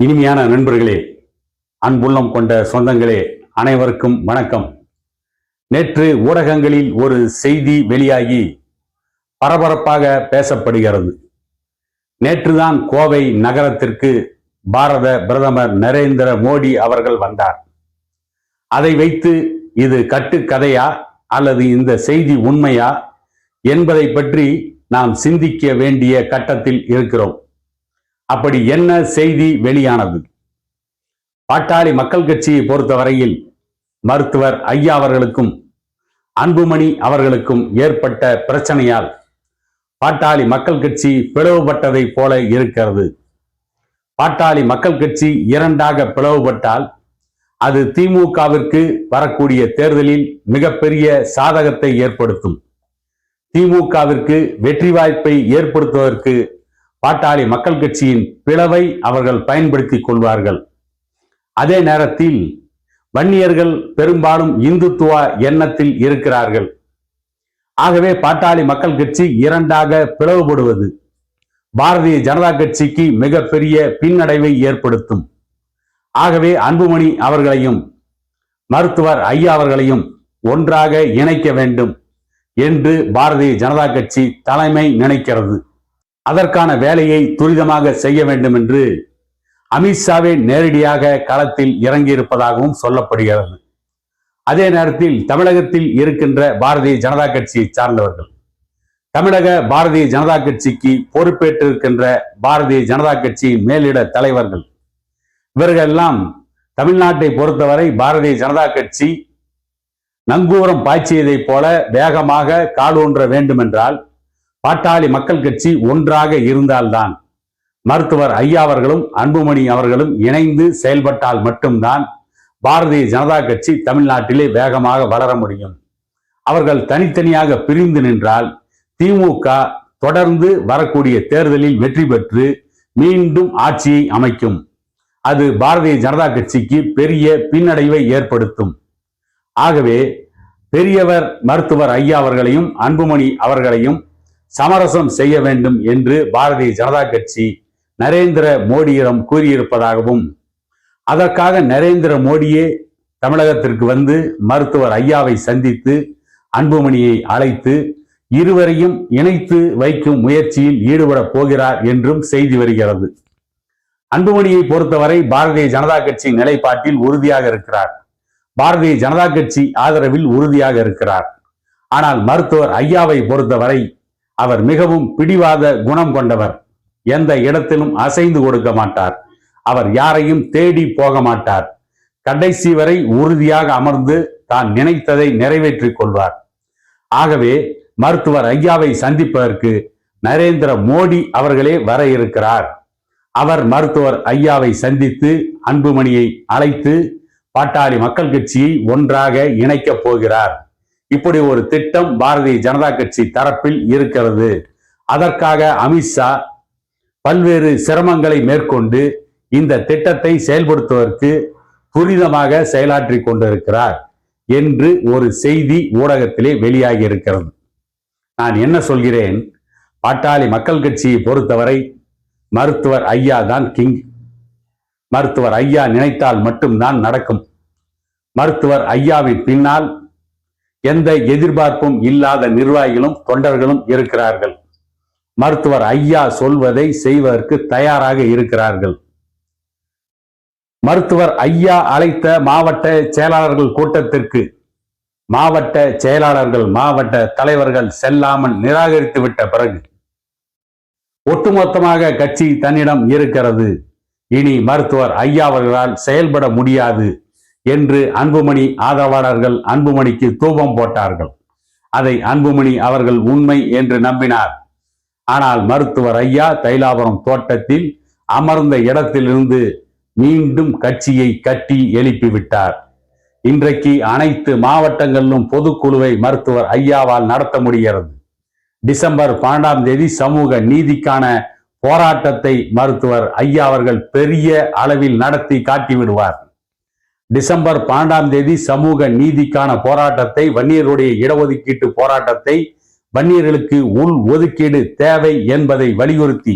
இனிமையான நண்பர்களே அன்புள்ளம் கொண்ட சொந்தங்களே அனைவருக்கும் வணக்கம். நேற்று ஊடகங்களில் ஒரு செய்தி வெளியாகி பரபரப்பாக பேசப்படுகிறது. நேற்றுதான் கோவை நகரத்திற்கு பாரத பிரதமர் நரேந்திர மோடி அவர்கள் வந்தார். அதை வைத்து இது கட்டுக்கதையா அல்லது இந்த செய்தி உண்மையா என்பதை பற்றி நாம் சிந்திக்க வேண்டிய கட்டத்தில் இருக்கிறோம். அப்படி என்ன செய்தி வெளியானது? பாட்டாளி மக்கள் கட்சியை பொறுத்தவரையில் மருத்துவர் ஐயா அவர்களுக்கும் அன்புமணி அவர்களுக்கும் ஏற்பட்ட பிரச்சனையால் பாட்டாளி மக்கள் கட்சி பிளவுபட்டதை போல இருக்கிறது. பாட்டாளி மக்கள் கட்சி இரண்டாக பிளவுபட்டால் அது திமுகவிற்கு வரக்கூடிய தேர்தலில் மிகப்பெரிய சாதகத்தை ஏற்படுத்தும். திமுகவிற்கு வெற்றி வாய்ப்பை ஏற்படுத்துவதற்கு பாட்டாளி மக்கள் கட்சியின் பிளவை அவர்கள் பயன்படுத்திக் கொள்வார்கள். அதே நேரத்தில் வன்னியர்கள் பெரும்பாலும் இந்துத்துவ எண்ணத்தில் இருக்கிறார்கள். ஆகவே பாட்டாளி மக்கள் கட்சி இரண்டாக பிளவுபடுவது பாரதிய ஜனதா கட்சிக்கு மிகப்பெரிய பின்னடைவை ஏற்படுத்தும். ஆகவே அன்புமணி அவர்களையும் மருத்துவர் ஐயா அவர்களையும் ஒன்றாக இணைக்க வேண்டும் என்று பாரதிய ஜனதா கட்சி தலைமை நினைக்கிறது. அதற்கான வேலையை துரிதமாக செய்ய வேண்டும் என்று அமித்ஷாவே நேரடியாக களத்தில் இறங்கியிருப்பதாகவும் சொல்லப்படுகிறது. அதே நேரத்தில் தமிழகத்தில் இருக்கின்ற பாரதிய ஜனதா கட்சியை சார்ந்தவர்கள் தமிழக பாரதிய ஜனதா கட்சிக்கு பொறுப்பேற்றிருக்கின்ற பாரதிய ஜனதா கட்சியின் மேலிட தலைவர்கள் இவர்கள் எல்லாம் தமிழ்நாட்டை பொறுத்தவரை பாரதிய ஜனதா கட்சி நங்கூரம் பாய்ச்சியதைப் போல வேகமாக காலூன்ற வேண்டுமென்றால் பாட்டாளி மக்கள் கட்சி ஒன்றாக இருந்தால்தான் மருத்துவர் ஐயா அவர்களும் அன்புமணி அவர்களும் இணைந்து செயல்பட்டால் மட்டும்தான் பாரதிய ஜனதா கட்சி தமிழ்நாட்டிலே வேகமாக வளர முடியும். அவர்கள் தனித்தனியாக பிரிந்து நின்றால் திமுக தொடர்ந்து வரக்கூடிய தேர்தலில் வெற்றி பெற்று மீண்டும் ஆட்சியை அமைக்கும். அது பாரதிய ஜனதா கட்சிக்கு பெரிய பின்னடைவை ஏற்படுத்தும். ஆகவே பெரியவர் மருத்துவர் ஐயா அவர்களையும் அன்புமணி அவர்களையும் சமரசம் செய்ய வேண்டும் என்று பாரதிய ஜனதா கட்சி நரேந்திர மோடியிடம் கூறியிருப்பதாகவும் அதற்காக நரேந்திர மோடியே தமிழகத்திற்கு வந்து மருத்துவர் ஐயாவை சந்தித்து அன்புமணியை அழைத்து இருவரையும் இணைத்து வைக்கும் முயற்சியில் ஈடுபடப் போகிறார் என்றும் செய்தி வருகிறது. அன்புமணியை பொறுத்தவரை பாரதிய ஜனதா கட்சி நிலைப்பாட்டில் உறுதியாக இருக்கிறார். பாரதிய ஜனதா கட்சி ஆதரவில் உறுதியாக இருக்கிறார். ஆனால் மருத்துவர் ஐயாவை பொறுத்தவரை அவர் மிகவும் பிடிவாத குணம் கொண்டவர். எந்த இடத்திலும் அசைந்து கொடுக்க மாட்டார். அவர் யாரையும் தேடி போக மாட்டார். கடைசி வரை உறுதியாக அமர்ந்து தான் நினைத்ததை நிறைவேற்றிக் கொள்வார். ஆகவே மருத்துவர் ஐயாவை சந்திப்பதற்கு நரேந்திர மோடி அவர்களே வர இருக்கிறார். அவர் மருத்துவர் ஐயாவை சந்தித்து அன்புமணியை அழைத்து பாட்டாளி மக்கள் கட்சியை ஒன்றாக இணைக்கப் போகிறார். இப்படி ஒரு திட்டம் பாரதிய ஜனதா கட்சி தரப்பில் இருக்கிறது. அதற்காக அமித்ஷா பல்வேறு சிரமங்களை மேற்கொண்டு இந்த திட்டத்தை செயல்படுத்துவதற்கு துரிதமாக செயலாற்றி கொண்டிருக்கிறார் என்று ஒரு செய்தி ஊடகத்திலே வெளியாகி இருக்கிறது. நான் என்ன சொல்கிறேன்? பாட்டாளி மக்கள் கட்சியை பொறுத்தவரை மருத்துவர் ஐயா தான் கிங். மருத்துவர் ஐயா நினைத்தால் மட்டும்தான் நடக்கும். மருத்துவர் ஐயாவின் பின்னால் எந்த எதிர்பார்ப்பும் இல்லாத நிர்வாகிகளும் தொண்டர்களும் இருக்கிறார்கள். மருத்துவர் ஐயா சொல்வதை செய்வதற்கு தயாராக இருக்கிறார்கள். மருத்துவர் ஐயா அழைத்த மாவட்ட செயலாளர்கள் கூட்டத்திற்கு மாவட்ட செயலாளர்கள் மாவட்ட தலைவர்கள் செல்லாமல் நிராகரித்து விட்ட பிறகு ஒட்டுமொத்தமாக கட்சி தன்னிடம் இருக்கிறது. இனி மருத்துவர் ஐயா அவர்களால் செயல்பட முடியாது. என்று அன்புமணி ஆதரவாளர்கள் அன்புமணிக்கு தூபம் போட்டார்கள். அதை அன்புமணி அவர்கள் உண்மை என்று நம்பினார். ஆனால் மருத்துவர் ஐயா தைலாபுரம் தோட்டத்தில் அமர்ந்த இடத்திலிருந்து மீண்டும் கட்சியை கட்டி எழுப்பிவிட்டார். இன்றைக்கு அனைத்து மாவட்டங்களிலும் பொதுக்குழுவை மருத்துவர் ஐயாவால் நடத்த முடிகிறது. டிசம்பர் பன்னெண்டாம் தேதி சமூக நீதிக்கான போராட்டத்தை மருத்துவர் ஐயா அவர்கள் பெரிய அளவில் நடத்தி காட்டிவிடுவார். டிசம்பர் பன்னெண்டாம் தேதி சமூக நீதிக்கான போராட்டத்தை வன்னியருடைய இடஒதுக்கீட்டு போராட்டத்தை வன்னியர்களுக்கு உள் ஒதுக்கீடு தேவை என்பதை வலியுறுத்தி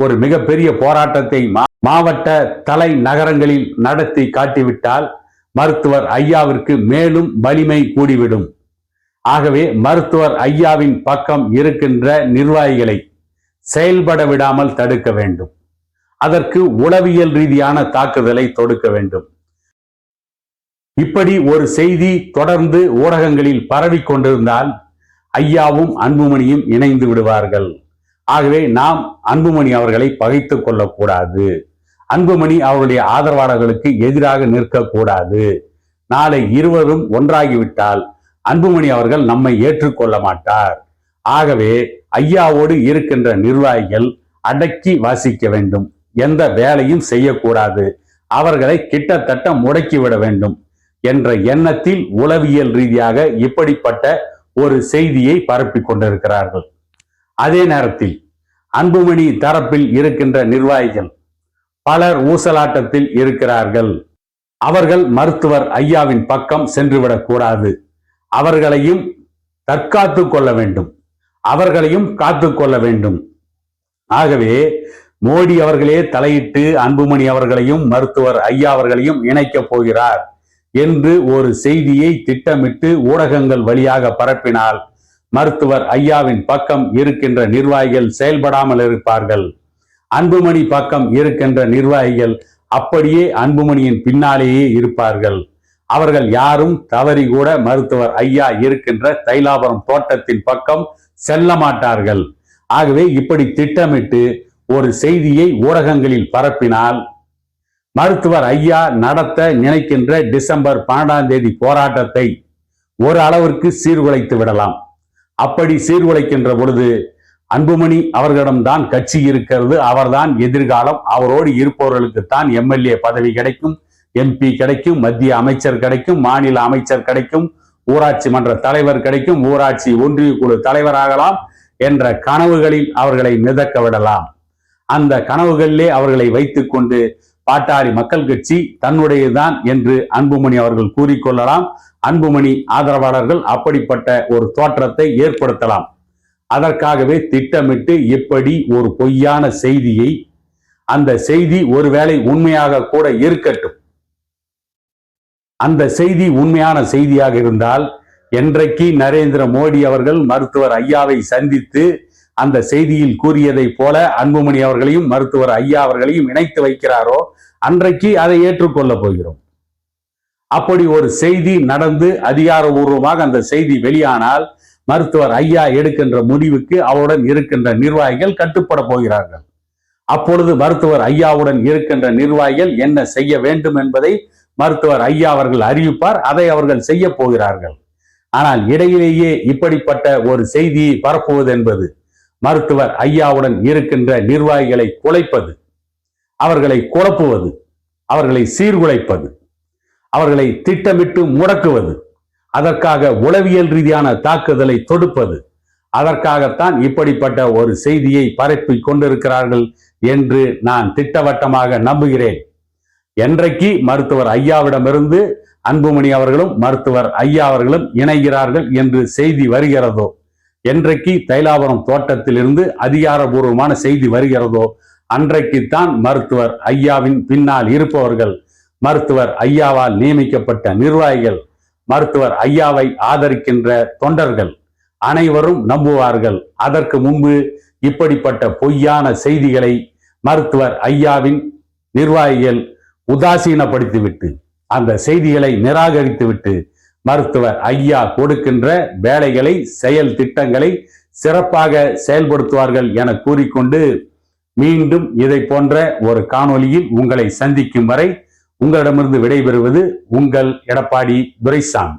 ஒரு மிகப்பெரிய போராட்டத்தை மாவட்ட தலைநகரங்களில் நடத்தி காட்டிவிட்டால் மருத்துவர் ஐயாவிற்கு மேலும் வலிமை கூடிவிடும். ஆகவே மருத்துவர் ஐயாவின் பக்கம் இருக்கின்ற நிர்வாகிகளை செயல்பட விடாமல் தடுக்க வேண்டும். அதற்கு உளவியல் ரீதியான தாக்குதலை தொடுக்க வேண்டும். இப்படி ஒரு செய்தி தொடர்ந்து ஊடகங்களில் பரவி கொண்டிருந்தால் ஐயாவும் அன்புமணியும் இணைந்து விடுவார்கள். ஆகவே நாம் அன்புமணி அவர்களை பகைத்து கொள்ளக்கூடாது. அன்புமணி அவருடைய ஆதரவாளர்களுக்கு எதிராக நிற்கக்கூடாது. நாளை இருவரும் ஒன்றாகிவிட்டால் அன்புமணி அவர்கள் நம்மை ஏற்றுக்கொள்ள மாட்டார். ஆகவே ஐயாவோடு இருக்கின்ற நிர்வாகிகள் அடக்கி வாசிக்க வேண்டும். எந்த வேலையும் செய்யக்கூடாது. அவர்களை கிட்டத்தட்ட முடக்கிவிட வேண்டும். என்ற எண்ணத்தில் உளவியல் ரீதியாக இப்படிப்பட்ட ஒரு செய்தியை பரப்பிக் கொண்டிருக்கிறார்கள். அதே நேரத்தில் அன்புமணி தரப்பில் இருக்கின்ற நிர்வாகிகள் பலர் ஊசலாட்டத்தில் இருக்கிறார்கள். அவர்கள் மருத்துவர் ஐயாவின் பக்கம் சென்றுவிடக் கூடாது. அவர்களையும் தற்காத்து கொள்ள வேண்டும். அவர்களையும் காத்து கொள்ள வேண்டும். ஆகவே மோடி அவர்களே தலையிட்டு அன்புமணி அவர்களையும் மருத்துவர் ஐயா அவர்களையும் இணைக்கப் போகிறார். என்று ஒரு செய்தியை திட்டமிட்டு ஊடகங்கள் வழியாக பரப்பினால் மருத்துவர் ஐயாவின் பக்கம் இருக்கின்ற நிர்வாகிகள் செயல்படாமல் இருப்பார்கள். அன்புமணி பக்கம் இருக்கின்ற நிர்வாகிகள் அப்படியே அன்புமணியின் பின்னாலேயே இருப்பார்கள். அவர்கள் யாரும் தவறி கூட மருத்துவர் ஐயா இருக்கின்ற தைலாபுரம் தோட்டத்தின் பக்கம் செல்ல மாட்டார்கள். ஆகவே இப்படி திட்டமிட்டு ஒரு செய்தியை ஊடகங்களில் பரப்பினால் மருத்துவர் ஐயா நடத்த நினைக்கின்ற டிசம்பர் பன்னெண்டாம் தேதி போராட்டத்தை ஒரு அளவிற்கு சீர்குலைத்து விடலாம். அப்படி சீர்குலைக்கின்ற பொழுது அன்புமணி அவர்களிடம்தான் கட்சி இருக்கிறது. அவர்தான் எதிர்காலம். அவரோடு இருப்பவர்களுக்கு தான் எம்எல்ஏ பதவி கிடைக்கும் எம்பி கிடைக்கும் மத்திய அமைச்சர் கிடைக்கும் மாநில அமைச்சர் கிடைக்கும் ஊராட்சி மன்ற தலைவர் கிடைக்கும் ஊராட்சி ஒன்றிய குழு தலைவராகலாம் என்ற கனவுகளில் அவர்களை மிதக்க விடலாம். அந்த கனவுகளிலே அவர்களை வைத்துக்கொண்டு பாட்டாளி மக்கள் கட்சி தன்னுடையதுதான் என்று அன்புமணி அவர்கள் கூறிக்கொள்ளலாம் அன்புமணி ஆதரவாளர்கள் அப்படிப்பட்ட ஒரு தோற்றத்தை ஏற்படுத்தலாம். அதற்காகவே திட்டமிட்டு எப்படி ஒரு பொய்யான செய்தியை அந்த செய்தி ஒருவேளை உண்மையாக கூட இருக்கட்டும். அந்த செய்தி உண்மையான செய்தியாக இருந்தால் என்றைக்கு நரேந்திர மோடி அவர்கள் மருத்துவர் ஐயாவை சந்தித்து அந்த செய்தியில் கூறியதை போல அன்புமணி அவர்களையும் மருத்துவர் ஐயா அவர்களையும் இணைத்து வைக்கிறாரோ அன்றைக்கு அதை ஏற்றுக்கொள்ள போகிறோம். அப்படி ஒரு செய்தி நடந்து அதிகாரபூர்வமாக அந்த செய்தி வெளியானால் மருத்துவர் ஐயா எடுக்கின்ற முடிவுக்கு அவருடன் இருக்கின்ற நிர்வாகிகள் கட்டுப்பட போகிறார்கள். அப்பொழுது மருத்துவர் ஐயாவுடன் இருக்கின்ற நிர்வாகிகள் என்ன செய்ய வேண்டும் என்பதை மருத்துவர் ஐயா அவர்கள் அறிவிப்பார் அதை அவர்கள் செய்ய போகிறார்கள். ஆனால் இடையிலேயே இப்படிப்பட்ட ஒரு செய்தியை பரப்புவது என்பது மருத்துவர் ஐயாவுடன் இருக்கின்ற நிர்வாகிகளை குலைப்பது அவர்களை குழப்புவது அவர்களை சீர்குலைப்பது அவர்களை திட்டமிட்டு முடக்குவது அதற்காக உளவியல் ரீதியான தாக்குதலை தொடுப்பது அதற்காகத்தான் இப்படிப்பட்ட ஒரு செய்தியை பரப்பி கொண்டிருக்கிறார்கள் என்று நான் திட்டவட்டமாக நம்புகிறேன். என்றைக்கு மருத்துவர் ஐயாவிடமிருந்து அன்புமணி அவர்களும் மருத்துவர் ஐயா அவர்களும் இணைகிறார்கள் என்று செய்தி வருகிறதோ என்றைக்கு தைலாபுரம் தோட்டத்திலிருந்து அதிகாரபூர்வமான செய்தி வருகிறதோ அன்றைக்குத்தான் மருத்துவர் ஐயாவின் பின்னால் இருப்பவர்கள் மருத்துவர் ஐயாவால் நியமிக்கப்பட்ட நிர்வாகிகள் மருத்துவர் ஐயாவை ஆதரிக்கின்ற தொண்டர்கள் அனைவரும் நம்புவார்கள். அதற்கு முன்பு இப்படிப்பட்ட பொய்யான செய்திகளை மருத்துவர் ஐயாவின் நிர்வாகிகள் உதாசீனப்படுத்திவிட்டு அந்த செய்திகளை நிராகரித்துவிட்டு மருத்துவர் ஐயா கொடுக்கின்ற வேலைகளை செயல் திட்டங்களை சிறப்பாக செயல்படுத்துவார்கள் என கூறிக்கொண்டு மீண்டும் இதை போன்ற ஒரு காணொலியில் உங்களை சந்திக்கும் வரை உங்களிடமிருந்து விடைபெறுவது உங்கள் எடப்பாடி துரைசாமி.